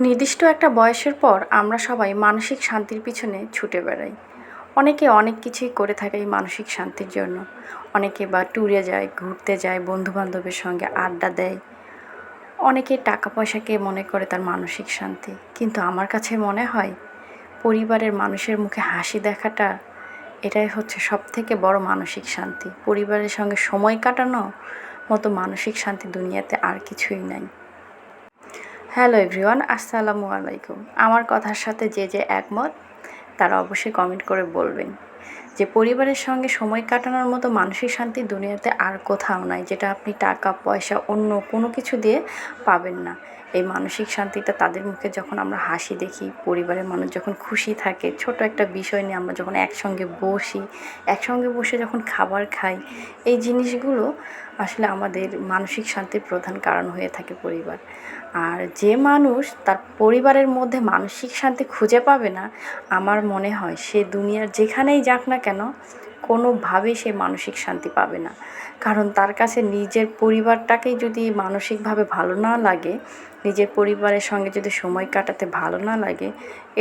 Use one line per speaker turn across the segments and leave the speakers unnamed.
নির্দিষ্ট একটা বয়সের পর আমরা সবাই মানসিক শান্তির পিছনে ছুটে বেড়াই। অনেকে অনেক কিছুই করে থাকে এই মানসিক শান্তির জন্য। অনেকে বা ট্যুরে যায়, ঘুরতে যায়, বন্ধুবান্ধবের সঙ্গে আড্ডা দেয়। অনেকে টাকা পয়সাকে মনে করে তার মানসিক শান্তি। কিন্তু আমার কাছে মনে হয়, পরিবারের মানুষের মুখে হাসি দেখাটা, এটাই হচ্ছে সব থেকে বড় মানসিক শান্তি। পরিবারের সঙ্গে সময় কাটানো মতো মানসিক শান্তি দুনিয়াতে আর কিছুই নাই। হ্যালো এভরিওয়ান, আসসালামু আলাইকুম। আমার কথার সাথে যে যে একমত, তারা অবশ্যই কমেন্ট করে বলবেন যে পরিবারের সঙ্গে সময় কাটানোর মতো মানসিক শান্তি দুনিয়াতে আর কোথাও নাই, যেটা আপনি টাকা, পয়সা, অন্য কোনো কিছু দিয়ে পাবেন না। এই মানসিক শান্তিটা তাদের মুখে যখন আমরা হাসি দেখি, পরিবারের মানুষ যখন খুশি থাকে, ছোট একটা বিষয় নিয়ে আমরা যখন একসঙ্গে বসি, একসঙ্গে বসে যখন খাবার খাই, এই জিনিসগুলো আসলে আমাদের মানসিক শান্তির প্রধান কারণ হয়ে থাকে পরিবার। আর যে মানুষ তার পরিবারের মধ্যে মানসিক শান্তি খুঁজে পাবে না, আমার মনে হয় সে দুনিয়ার যেখানেই যাক না কেন কোনোভাবেই সে মানসিক শান্তি পাবে না। কারণ তার কাছে নিজের পরিবারটাকেই যদি মানসিকভাবে ভালো না লাগে, নিজের পরিবারের সঙ্গে যদি সময় কাটাতে ভালো না লাগে,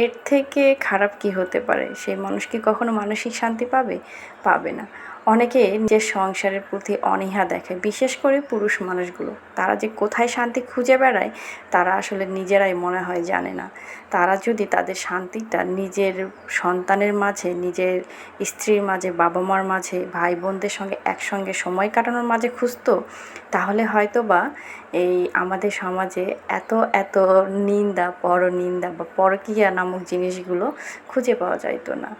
এর থেকে খারাপ কি হতে পারে? সেই মানুষ কি কখনো মানসিক শান্তি পাবে? পাবে না। অনেকে নিজের সংসারের প্রতি অনীহা দেখে, বিশেষ করে পুরুষ মানুষগুলো। তারা যে কোথায় শান্তি খুঁজে বেড়ায়, তারা আসলে নিজেরাই মনে হয় জানে না। তারা যদি তাদের শান্তিটা নিজের সন্তানের মাঝে, নিজের স্ত্রীর মাঝে বাবা মার মাঝে ভাই বোনদের সঙ্গে একসঙ্গে সময় কাটানোর মাঝে খুঁজতো, তাহলে হয়তো বা এই আমাদের সমাজে এত এত নিন্দা, পরনিন্দা বা পরকীয়া নামক জিনিসগুলো খুঁজে পাওয়া যাইতো না।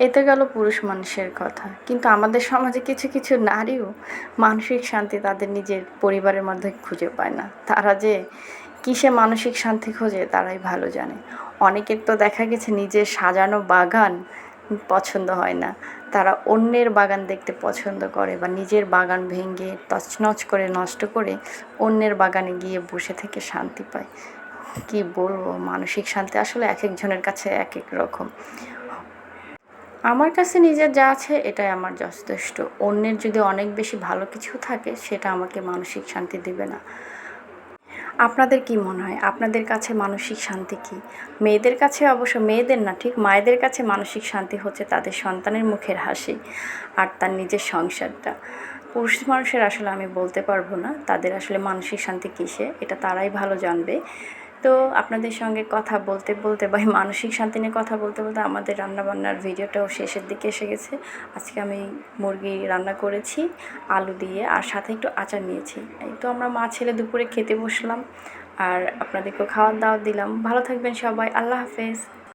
এতে গেল পুরুষ মানুষের কথা। কিন্তু আমাদের সমাজে কিছু কিছু নারীও মানসিক শান্তি তাদের নিজের পরিবারের মধ্যে খুঁজে পায় না। তারা যে কিসে মানসিক শান্তি খোঁজে তারাই ভালো জানে। অনেকের তো দেখা গেছে নিজের সাজানো বাগান পছন্দ হয় না। তারা অন্যের বাগান দেখতে পছন্দ করে বা নিজের বাগান ভেঙে তছনছ করে, নষ্ট করে অন্যের বাগানে গিয়ে বসে থেকে শান্তি পায়। কি বলব? মানসিক শান্তি আসলে এক একজনের কাছে এক এক রকম। আমার কাছে নিজের যা আছে এটাই আমার যথেষ্ট। অন্যের যদি অনেক বেশি ভালো কিছু থাকে, সেটা আমাকে মানসিক শান্তি দেবে না। আপনাদের কি মনে হয়? আপনাদের কাছে মানসিক শান্তি কি? মেয়েদের কাছে অবশ্য মেয়েদের না, ঠিক? মায়েদের কাছে মানসিক শান্তি হচ্ছে তাদের সন্তানের মুখের হাসি আর তার নিজের সংসারটা। পুরুষ মানুষের আসলে আমি বলতে পারব না, তাদের আসলে মানসিক শান্তি কিসে, এটা তারাই ভালো জানবে। তো আপনাদের সঙ্গে কথা বলতে বলতে বা মানসিক শান্তি নিয়ে কথা বলতে বলতে আমাদের রান্নাবান্নার ভিডিওটাও শেষের দিকে এসে গেছে। আজকে আমি মুরগি রান্না করেছি, আলু দিয়ে, আর সাথে একটু আচার নিয়েছি। এই তো আমরা মা ছেলে দুপুরে খেতে বসলাম, আর আপনাদেরকেও খাওয়ার দাওয়া দিলাম। ভালো থাকবেন সবাই, আল্লাহ হাফেজ।